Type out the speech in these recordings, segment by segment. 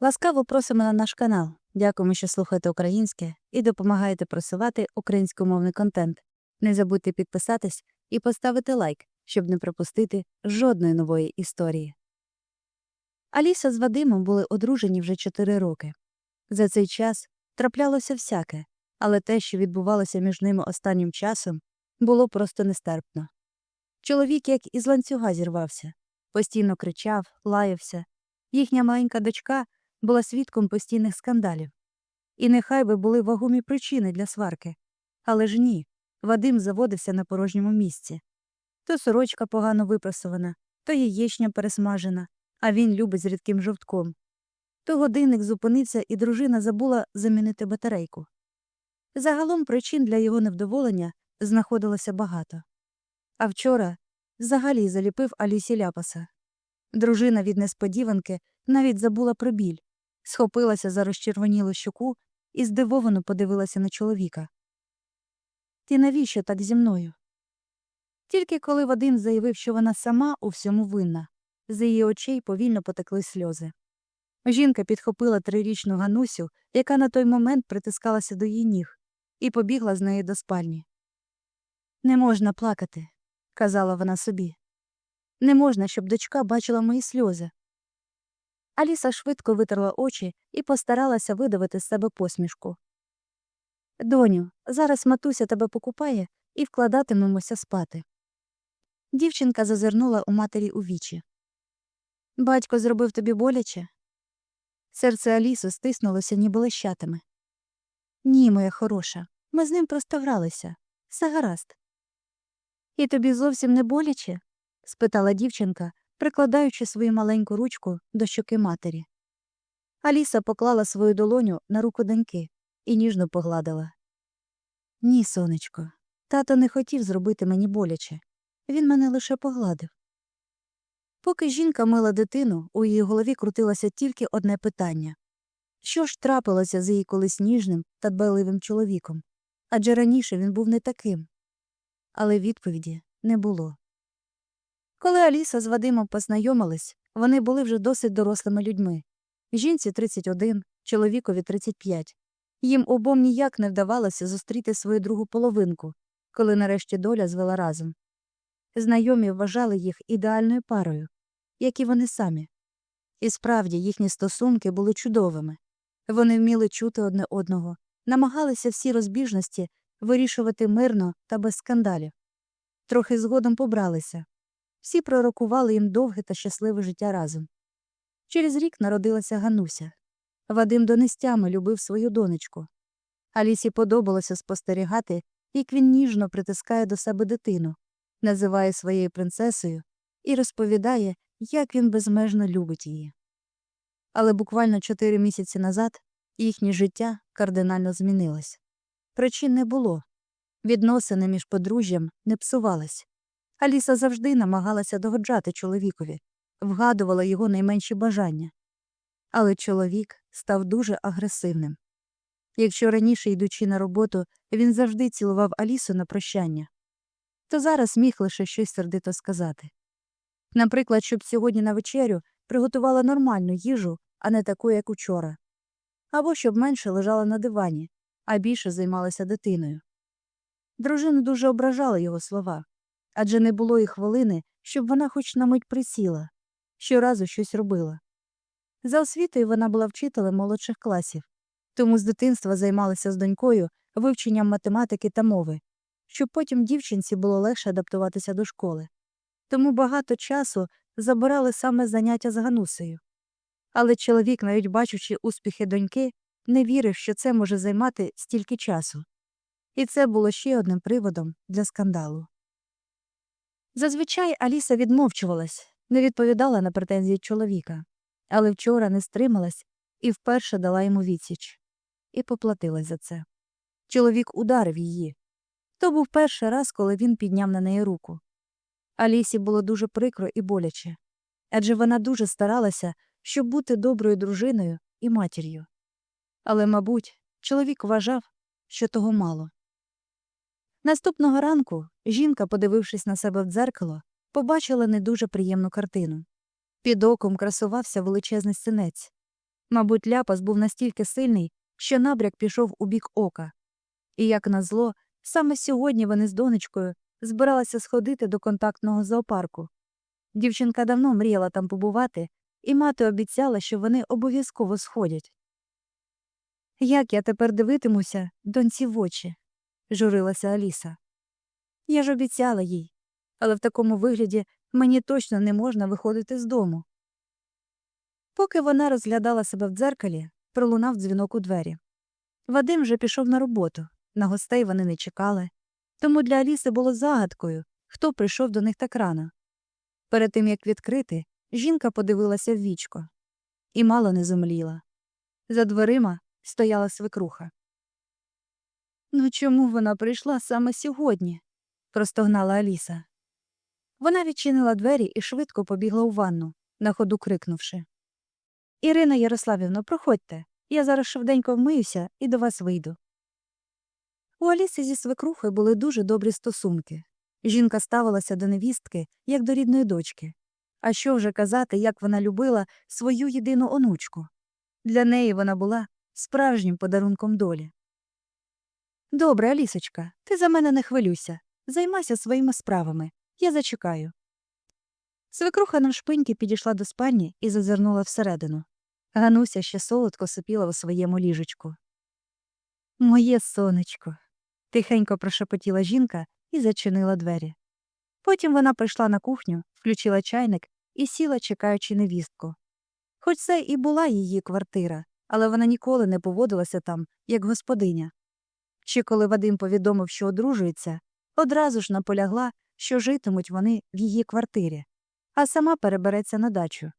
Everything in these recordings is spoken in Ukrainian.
Ласкаво просимо на наш канал. Дякуємо, що слухаєте українське і допомагаєте просувати українськомовний контент. Не забудьте підписатись і поставити лайк, щоб не пропустити жодної нової історії. Аліса з Вадимом були одружені вже 4 роки. За цей час траплялося всяке, але те, що відбувалося між ними останнім часом, було просто нестерпно. Чоловік, як із ланцюга зірвався, постійно кричав, лаявся. Їхня маленька дочка була свідком постійних скандалів. І нехай би були вагомі причини для сварки. Але ж ні, Вадим заводився на порожньому місці. То сорочка погано випрасована, то яєчня пересмажена, а він любить з рідким жовтком. То годинник зупинився, і дружина забула замінити батарейку. Загалом причин для його невдоволення знаходилося багато. А вчора взагалі заліпив Алісі ляпаса. Дружина від несподіванки навіть забула про біль, схопилася за розчервонілу щоку і здивовано подивилася на чоловіка. Ти навіщо так зі мною? Тільки коли Вадим заявив, що вона сама у всьому винна, з її очей повільно потекли сльози. Жінка підхопила трирічну Ганусю, яка на той момент притискалася до її ніг, і побігла з нею до спальні. Не можна плакати, казала вона собі. Не можна, щоб дочка бачила мої сльози. Аліса швидко витерла очі і постаралася видавити з себе посмішку. Доню, зараз матуся тебе покупає і вкладатимемося спати. Дівчинка зазирнула у матері у вічі. Батько зробив тобі боляче? Серце Аліси стиснулося, ніби лещатами. Ні, моя хороша, ми з ним просто гралися. Все гаразд. І тобі зовсім не боляче? спитала дівчинка, прикладаючи свою маленьку ручку до щоки матері. Аліса поклала свою долоню на руку доньки і ніжно погладила. Ні, сонечко, тато не хотів зробити мені боляче. Він мене лише погладив. Поки жінка мила дитину, у її голові крутилося тільки одне питання що ж трапилося з її колись ніжним та дбайливим чоловіком? Адже раніше він був не таким. Але відповіді не було. Коли Аліса з Вадимом познайомились, вони були вже досить дорослими людьми. Жінці 31, чоловікові 35. Їм обом ніяк не вдавалося зустріти свою другу половинку, коли нарешті доля звела разом. Знайомі вважали їх ідеальною парою, як і вони самі. І справді їхні стосунки були чудовими. Вони вміли чути одне одного, намагалися всі розбіжності вирішувати мирно та без скандалів. Трохи згодом побралися. Всі пророкували їм довге та щасливе життя разом. Через рік народилася Гануся. Вадим донестями любив свою донечку. Алісі подобалося спостерігати, як він ніжно притискає до себе дитину, називає своєю принцесою і розповідає, як він безмежно любить її. Але буквально чотири місяці назад їхнє життя кардинально змінилось. Причин не було. Відносини між подружжям не псувались. Аліса завжди намагалася догоджати чоловікові, вгадувала його найменші бажання. Але чоловік став дуже агресивним. Якщо раніше, йдучи на роботу, він завжди цілував Алісу на прощання, то зараз міг лише щось сердито сказати. Наприклад, щоб сьогодні на вечерю приготувала нормальну їжу, а не таку, як учора, або щоб менше лежала на дивані, а більше займалася дитиною. Дружину дуже ображали його слова адже не було і хвилини, щоб вона хоч на мить присіла, щоразу щось робила. За освітою вона була вчителем молодших класів, тому з дитинства займалася з донькою вивченням математики та мови, щоб потім дівчинці було легше адаптуватися до школи. Тому багато часу забирали саме заняття з Ганусею. Але чоловік, навіть бачучи успіхи доньки, не вірив, що це може займати стільки часу. І це було ще одним приводом для скандалу. Зазвичай Аліса відмовчувалась, не відповідала на претензії чоловіка, але вчора не стрималась і вперше дала йому відсіч. І поплатилась за це. Чоловік ударив її. То був перший раз, коли він підняв на неї руку. Алісі було дуже прикро і боляче адже вона дуже старалася, щоб бути доброю дружиною і матір'ю. Але, мабуть, чоловік вважав, що того мало. Наступного ранку жінка, подивившись на себе в дзеркало, побачила не дуже приємну картину. Під оком красувався величезний синець. Мабуть, ляпас був настільки сильний, що набряк пішов у бік ока. І, як назло, саме сьогодні вони з донечкою збиралися сходити до контактного зоопарку. Дівчинка давно мріяла там побувати, і мати обіцяла, що вони обов'язково сходять. Як я тепер дивитимуся доньці в очі? Журилася Аліса. Я ж обіцяла їй, але в такому вигляді мені точно не можна виходити з дому. Поки вона розглядала себе в дзеркалі, пролунав дзвінок у двері. Вадим вже пішов на роботу, на гостей вони не чекали, тому для Аліси було загадкою, хто прийшов до них так рано. Перед тим як відкрити, жінка подивилася в вічко і мало не зумліла. За дверима стояла свекруха. Ну чому вона прийшла саме сьогодні? простогнала Аліса. Вона відчинила двері і швидко побігла у ванну, на ходу крикнувши Ірина Ярославівно, проходьте. Я зараз швиденько вмиюся і до вас вийду. У Аліси зі свекрухою були дуже добрі стосунки. Жінка ставилася до невістки, як до рідної дочки. А що вже казати, як вона любила свою єдину онучку. Для неї вона була справжнім подарунком долі. Добре, Алісочка, ти за мене не хвилюйся. Займайся своїми справами. Я зачекаю. Свекруха навшпиньки підійшла до спальні і зазирнула всередину. Гануся ще солодко сопіла у своєму ліжечку. Моє сонечко. тихенько прошепотіла жінка і зачинила двері. Потім вона прийшла на кухню, включила чайник і сіла, чекаючи невістку. Хоч це і була її квартира, але вона ніколи не поводилася там, як господиня. Чи коли Вадим повідомив, що одружується, одразу ж наполягла, що житимуть вони в її квартирі, а сама перебереться на дачу.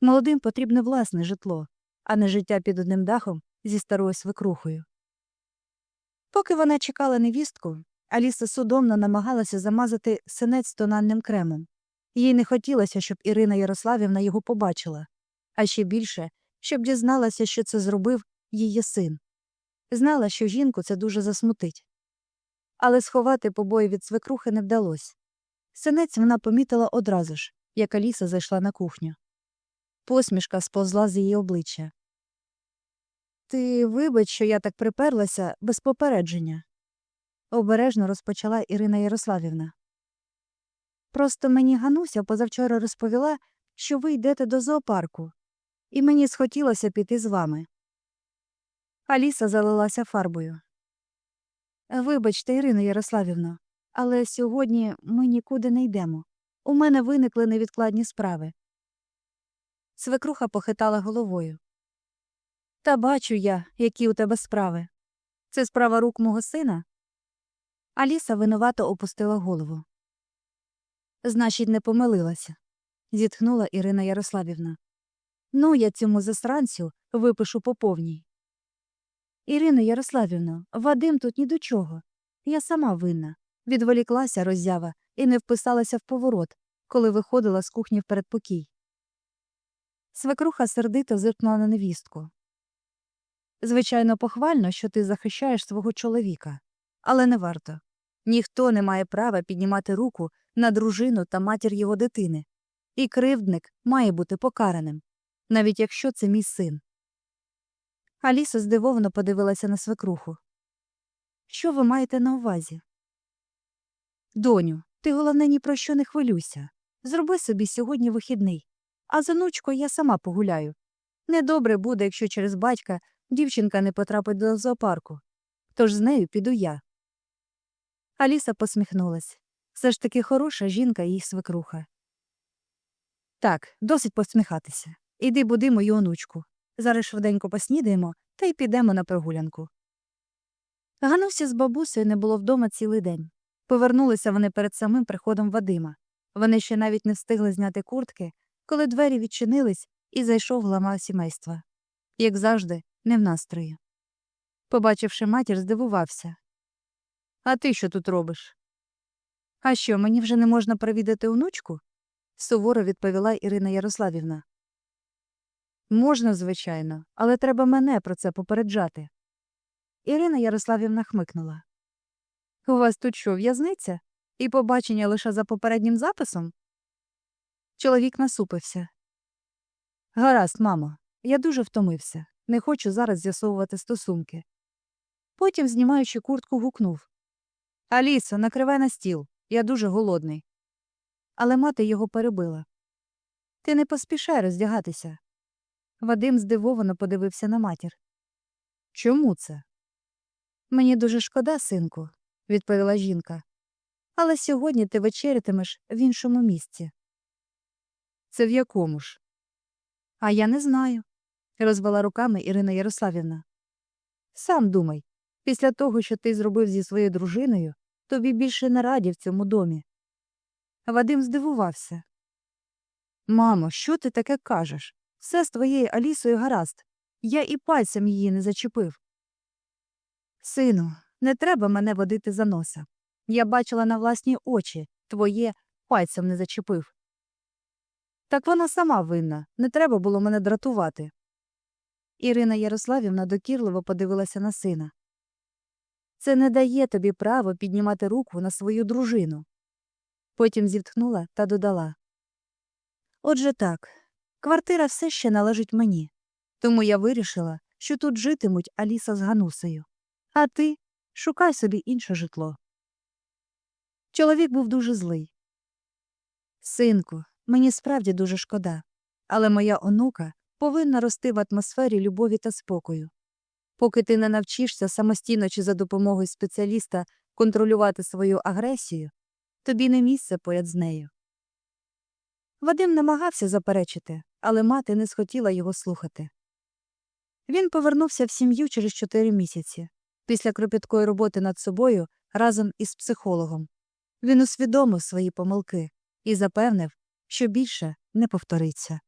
Молодим потрібне власне житло, а не життя під одним дахом зі старою свекрухою. Поки вона чекала невістку, Аліса судомно намагалася замазати синець тональним кремом. Їй не хотілося, щоб Ірина Ярославівна його побачила, а ще більше, щоб дізналася, що це зробив її син. Знала, що жінку це дуже засмутить. Але сховати побої від свекрухи не вдалося. Синець вона помітила одразу ж, як Аліса зайшла на кухню. Посмішка сповзла з її обличчя. Ти вибач, що я так приперлася без попередження, обережно розпочала Ірина Ярославівна. Просто мені Гануся позавчора розповіла, що ви йдете до зоопарку, і мені схотілося піти з вами. Аліса залилася фарбою. Вибачте, Ірино Ярославівно, але сьогодні ми нікуди не йдемо. У мене виникли невідкладні справи. Свекруха похитала головою. Та бачу я, які у тебе справи. Це справа рук мого сина. Аліса винувато опустила голову. Значить, не помилилася, зітхнула Ірина Ярославівна. Ну, я цьому засранцю випишу по повній. Ірино Ярославівно, Вадим тут ні до чого. Я сама винна. Відволіклася роззява і не вписалася в поворот, коли виходила з кухні в передпокій. Свекруха сердито зиркнула на невістку. Звичайно, похвально, що ти захищаєш свого чоловіка, але не варто. Ніхто не має права піднімати руку на дружину та матір його дитини, і кривдник має бути покараним, навіть якщо це мій син. Аліса здивовано подивилася на свекруху. Що ви маєте на увазі? Доню, ти головне ні про що не хвилюйся. Зроби собі сьогодні вихідний, а за нучкою я сама погуляю. Недобре буде, якщо через батька дівчинка не потрапить до зоопарку. Тож з нею піду я. Аліса посміхнулась. Все ж таки хороша жінка їх свекруха. Так, досить посміхатися. Іди буди мою онучку. Зараз швиденько поснідаємо та й підемо на прогулянку. Гануся з бабусею не було вдома цілий день. Повернулися вони перед самим приходом Вадима. Вони ще навіть не встигли зняти куртки, коли двері відчинились і зайшов глава сімейства. Як завжди, не в настрої. Побачивши матір, здивувався. А ти що тут робиш? А що, мені вже не можна провідати онучку? суворо відповіла Ірина Ярославівна. Можна, звичайно, але треба мене про це попереджати. Ірина Ярославівна хмикнула. У вас тут що, в'язниця? І побачення лише за попереднім записом? Чоловік насупився. Гаразд, мамо, я дуже втомився. Не хочу зараз з'ясовувати стосунки. Потім, знімаючи куртку, гукнув Алісо, накривай на стіл. Я дуже голодний. Але мати його перебила. Ти не поспішай роздягатися. Вадим здивовано подивився на матір. Чому це? Мені дуже шкода, синку, відповіла жінка. Але сьогодні ти вечерятимеш в іншому місці. Це в якому ж? А я не знаю, розвела руками Ірина Ярославівна. Сам думай, після того, що ти зробив зі своєю дружиною, тобі більше не раді в цьому домі. Вадим здивувався. Мамо, що ти таке кажеш? Все з твоєю Алісою гаразд. Я і пальцем її не зачепив. Сину, не треба мене водити за носа. Я бачила на власні очі, твоє пальцем не зачепив. Так вона сама винна, не треба було мене дратувати. Ірина Ярославівна докірливо подивилася на сина. Це не дає тобі право піднімати руку на свою дружину. Потім зітхнула та додала. Отже так, квартира все ще належить мені, тому я вирішила, що тут житимуть Аліса з Ганусею. А ти шукай собі інше житло. Чоловік був дуже злий. Синку, мені справді дуже шкода, але моя онука повинна рости в атмосфері любові та спокою. Поки ти не навчишся самостійно чи за допомогою спеціаліста контролювати свою агресію, тобі не місце поряд з нею. Вадим намагався заперечити, але мати не схотіла його слухати. Він повернувся в сім'ю через чотири місяці, після кропіткої роботи над собою разом із психологом. Він усвідомив свої помилки і запевнив, що більше не повториться.